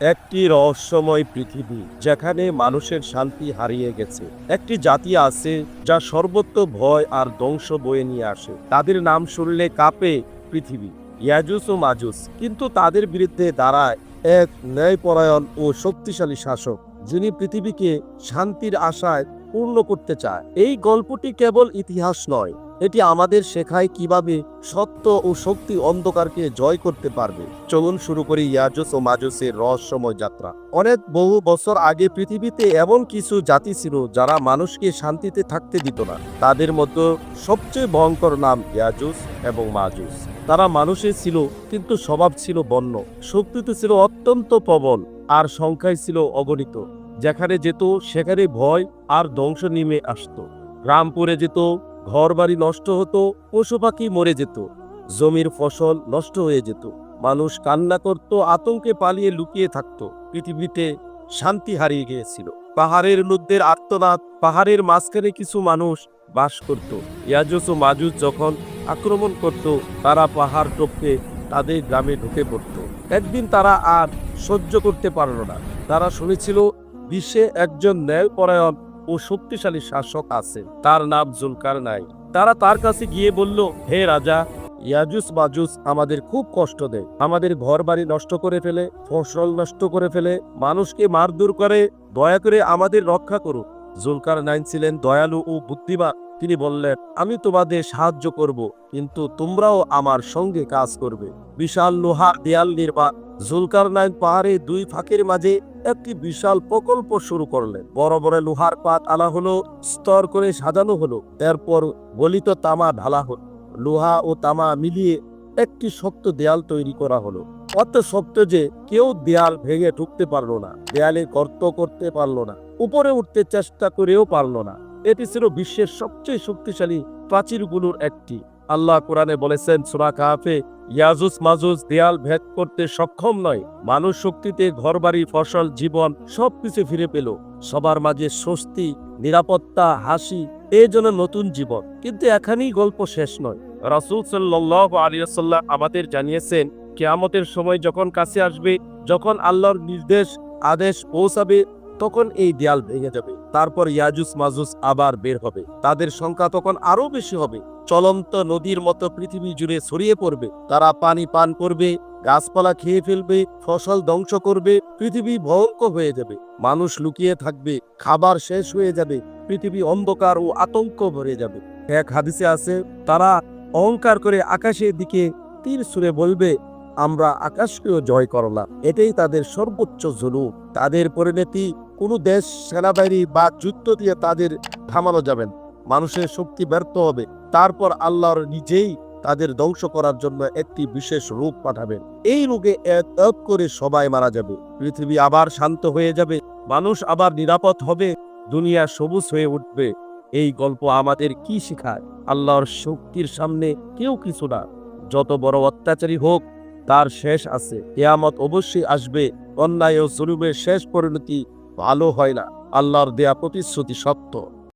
একটি রহস্যময় পৃথিবী যেখানে মানুষের শান্তি হারিয়ে গেছে। একটি জাতি আছে যা সর্বত্র ভয় আর ধ্বংস বয়ে নিয়ে আসে। তাদের নাম শুনলে কাঁপে পৃথিবী, ইয়াজুস ও মাজুস। কিন্তু তাদের বিরুদ্ধে দাঁড়ায় এক ন্যায়পরায়ণ ও শক্তিশালী শাসক, যিনি পৃথিবীকে শান্তির আশায় পূর্ণ করতে চায়। এই গল্পটি কেবল ইতিহাস নয় এটি আমাদের শেখায় কীভাবে সত্য ও শক্তি অন্ধকারকে জয় করতে পারবে। চলুন শুরু করি ইয়াজুস ও মাজুসের রহস্যময় যাত্রা। অনেক বহু বছর আগে পৃথিবীতে এমন কিছু জাতি ছিল যারা মানুষকে শান্তিতে থাকতে দিত না। তাদের মধ্যে সবচেয়ে ভয়ঙ্কর নাম ইয়াজুস এবং মাজুস। তারা মানুষের ছিল, কিন্তু স্বভাব ছিল বন্য। শক্তিতে ছিল অত্যন্ত প্রবল আর সংখ্যায় ছিল অগণিত। যেখানে যেত, সেখানে ভয় আর ধ্বংস নেমে আসতো। গ্রাম পড়ে যেত ঘর বাড়ি নষ্ট হতো, পশু পাখি মরে যেত, জমির ফসল নষ্ট হয়ে যেত, মানুষ কান্না করত, আতঙ্কে পালিয়ে লুকিয়ে থাকতো, পৃথিবীতে শান্তি হারিয়ে গিয়েছিল। পাহাড়ের নদীর আর্তনাদ, পাহাড়ের মাঝখানে কিছু মানুষ বাস করত। ইয়াজুস ও মাজুস যখন আক্রমণ করত, তারা পাহাড় টপকে তাদের গ্রামে ঢুকে পড়ত। একদিন তারা আর সহ্য করতে পারল না। তারা শুনেছিল, বিশ্বে একজন ন্যায়পরায়ণ ও শক্তিশালী শাসক আছে। তার নাম জুলকার নাই। তারা তার কাছে গিয়ে বলল, হে রাজা, ইয়াজুস মাজুস আমাদের খুব কষ্ট দেয়। আমাদের ঘর বাড়ি নষ্ট করে ফেলে, ফসল নষ্ট করে ফেলে, মানুষকে মারধর করে, দয়া করে আমাদের রক্ষা করুন জুলকার নাইন ছিলেন দয়ালু ও বুদ্ধিমান। তিনি বললেন, আমি তোমাদের সাহায্য করব, কিন্তু তোমরাও আমার সঙ্গে কাজ করবে। বিশাল লোহার দেয়াল নির্মাণ। জুলকার নাইন পাহাড়ে দুই ফাঁকের মাঝে একটি বিশাল প্রকল্প শুরু করলেন। বড় বড় লোহার পাত আনা হলো, স্তর করে সাজানো হলো, এরপর গলিত তামা ঢালা হলো। লোহা ও তামা মিলিয়ে একটি শক্ত দেয়াল তৈরি করা হলো। অত শক্ত যে, কেউ দেয়াল ভেঙে ঢুকতে পারল না, দেয়ালে গর্ত করতে পারল না, উপরে উঠতে চেষ্টা করেও পারল না। এটি ছিল বিশ্বের সবচেয়ে শক্তিশালী প্রাচীরগুলোর একটি। আল্লাহ কোরআনে বলেছেন, সুরা কাহাফে ইয়াজুস মাজুস দেয়াল ভেদ করতে সক্ষম নয়। মানুষ শক্তিতে ঘরবাড়ি, ফসল, জীবন সবকিছু ফিরে পেল। সবার মাঝে স্বস্তি, নিরাপত্তা, হাসি এই জন্য নতুন জীবন। কিন্তু এখানেই গল্প শেষ নয়। রাসুল সাল্লাহ আলিয়াল্লাহ আমাদের জানিয়েছেন, কেয়ামতের সময় যখন কাছে আসবে, যখন আল্লাহর নির্দেশ, আদেশ পৌঁছাবে, তখন এই দেয়াল ভেঙে যাবে। তারপর ইয়াজুস মাজুস আবার বের হবে। তাদের সংখ্যা তখন আরও বেশি হবে। চলন্ত নদীর মতো পৃথিবী জুড়ে ছড়িয়ে পড়বে। তারা পানি পান করবে, গাছপালা খেয়ে ফেলবে, ফসল ধ্বংস করবে, পৃথিবী ভয়ঙ্কর হয়ে যাবে। মানুষ লুকিয়ে থাকবে, খাবার শেষ হয়ে যাবে, পৃথিবী অন্ধকার ও আতঙ্ক ভরে যাবে। এক হাদিসে আছে, তারা অহংকার করে আকাশের দিকে তীর সুরে বলবে, আমরা আকাশকেও জয় করলাম। এটাই তাদের সর্বোচ্চ জুলুম। তাদের পরিণতি কোনো দেশ, সেনাবাহিনী বা যুদ্ধ দিয়ে তাদের থামানো যাবে না। মানুষের শক্তি ব্যর্থ হবে। তারপর আল্লাহর নিজেই তাদের ধ্বংস করার জন্য একটি বিশেষ রূপ পাঠাবেন। এই রোগে এক করে সবাই মারা যাবে। পৃথিবী আবার শান্ত হয়ে যাবে। মানুষ আবার নিরাপদ হবে। দুনিয়া সবুজ হয়ে উঠবে। এই গল্প আমাদের কি শেখায়? আল্লাহর শক্তির সামনে কেউ কিছু না। যত বড় অত্যাচারী হোক, তার শেষ আছে। কেয়ামত অবশ্যই আসবে। অন্যায় ও জুলুমের শেষ পরিণতি ভালো হয় না। আল্লাহর দেয়া প্রতিশ্রুতি সত্য।